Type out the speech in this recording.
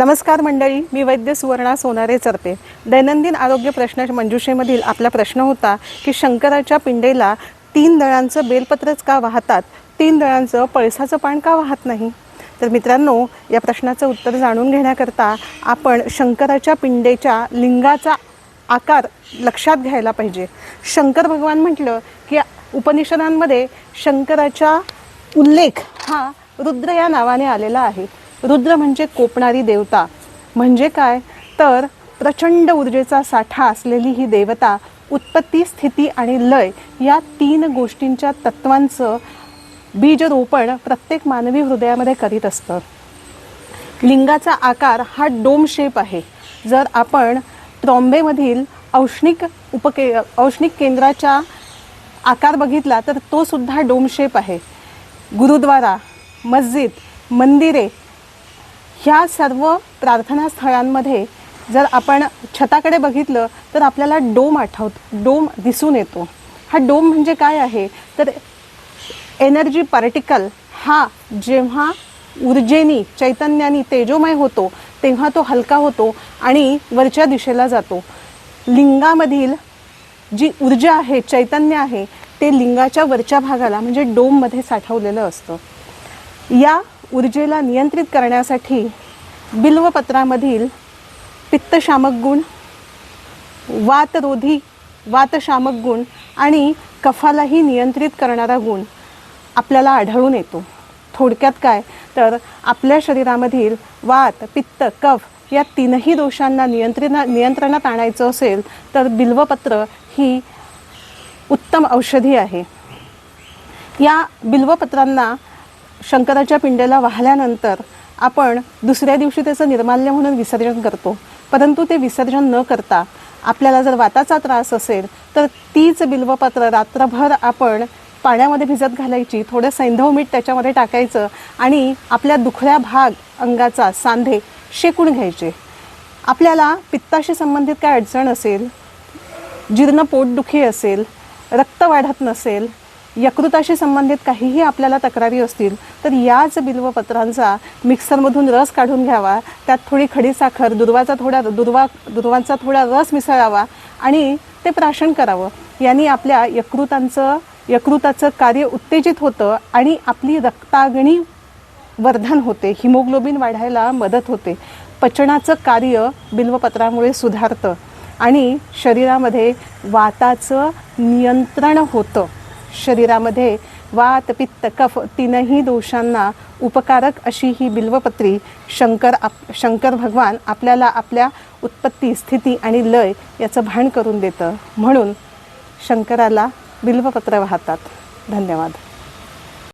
नमस्कार मंडळी मी वैद्य सुवर्णा सोनारे चरते. दैनंदिन आरोग्य प्रश्न मंजुषेमधील आपला प्रश्न होता की शंकराच्या पिंडेला तीन दळांचं बेलपत्रच का वाहतात? तीन दळांचं पळसाचं पान का वाहत नाही? तर मित्रांनो या प्रश्नाचं उत्तर जाणून घेण्याकरता आपण शंकराच्या पिंडेच्या लिंगाचा आकार लक्षात घ्यायला पाहिजे. शंकर भगवान म्हटलं की उपनिषदांमध्ये शंकराचा उल्लेख हा रुद्र या नावाने आलेला आहे. रुद्र म्हणजे कोपणारी देवता. म्हणजे काय? तर प्रचंड ऊर्जेचा साठा असलेली ही देवता उत्पत्ती स्थिती आणि लय या तीन गोष्टींच्या तत्वांचं बीजरोपण प्रत्येक मानवी हृदयामध्ये करीत असतं. लिंगाचा आकार हा डोम शेप आहे. जर आपण ट्रॉम्बेमधील औष्णिक उपके औष्णिक केंद्राच्या आकार बघितला तर तो सुद्धा डोम शेप आहे. गुरुद्वारा मस्जिद मंदिरे ह्या सर्व प्रार्थना स्थळांमध्ये जर आपण छताकडे बघितलं तर आपल्याला डोम आठवत डोम दिसून येतो. हा डोम म्हणजे काय आहे? तर एनर्जी पार्टिकल हा जेव्हा ऊर्जेनी चैतन्यानी तेजोमय होतो तेव्हा तो हलका होतो आणि वरच्या दिशेला जातो. लिंगामधील जी ऊर्जा आहे चैतन्य आहे ते लिंगाच्या वरच्या भागाला म्हणजे डोममध्ये साठवलेलं असतं. या ऊर्जेला नियंत्रित करण्यासाठी बिल्वपत्रामधील पित्तशामक गुण वातरोधी वातशामक गुण आणि कफालाही नियंत्रित करणारा गुण आपल्याला आढळून येतो. थोडक्यात काय? तर आपल्या शरीरामधील वात पित्त कफ या तीनही दोषांना नियंत्रणा नियंत्रणात आणायचं असेल तर बिल्वपत्र ही उत्तम औषधी आहे. या बिल्वपत्रांना शंकराच्या पिंडेला वाहल्यानंतर आपण दुसऱ्या दिवशी त्याचं निर्माल्य म्हणून विसर्जन करतो. परंतु ते विसर्जन न करता आपल्याला जर वाताचा त्रास असेल तर तीच बिल्वपत्र रात्रभर आपण पाण्यामध्ये भिजत घालायची थोडं सैंधव मीठ त्याच्यामध्ये टाकायचं आणि आपल्या दुखऱ्या भाग अंगाचा सांधे शेकून घ्यायचे. आपल्याला पित्ताशी संबंधित काय अडचण असेल जीर्ण पोटदुखी असेल रक्त वाढत नसेल यकृताशी संबंधित काहीही आपल्याला तक्रारी असतील तर याच बिल्वपत्रांचा मिक्सरमधून रस काढून घ्यावा. त्यात थोडी खडीसाखर दुर्वाचा थोडा दुर्वा दुर्वांचा थोडा रस मिसळावा आणि ते प्राशन करावं. यांनी आपल्या यकृतांचं यकृताचं कार्य उत्तेजित होतं आणि आपली रक्तागणी वर्धन होते. हिमोग्लोबिन वाढायला मदत होते. पचनाचं कार्य बिल्वपत्रामुळे सुधारतं आणि शरीरामध्ये वाताचं नियंत्रण होतं. शरीरामध्ये वात पित्त कफ तीनही दोषांना उपकारक अशी ही बिल्वपत्री शंकर आप शंकर भगवान आपल्याला आपल्या उत्पत्ती स्थिती आणि लय याचं भान करून देतं. म्हणून शंकराला बिल्वपत्र वाहतात. धन्यवाद.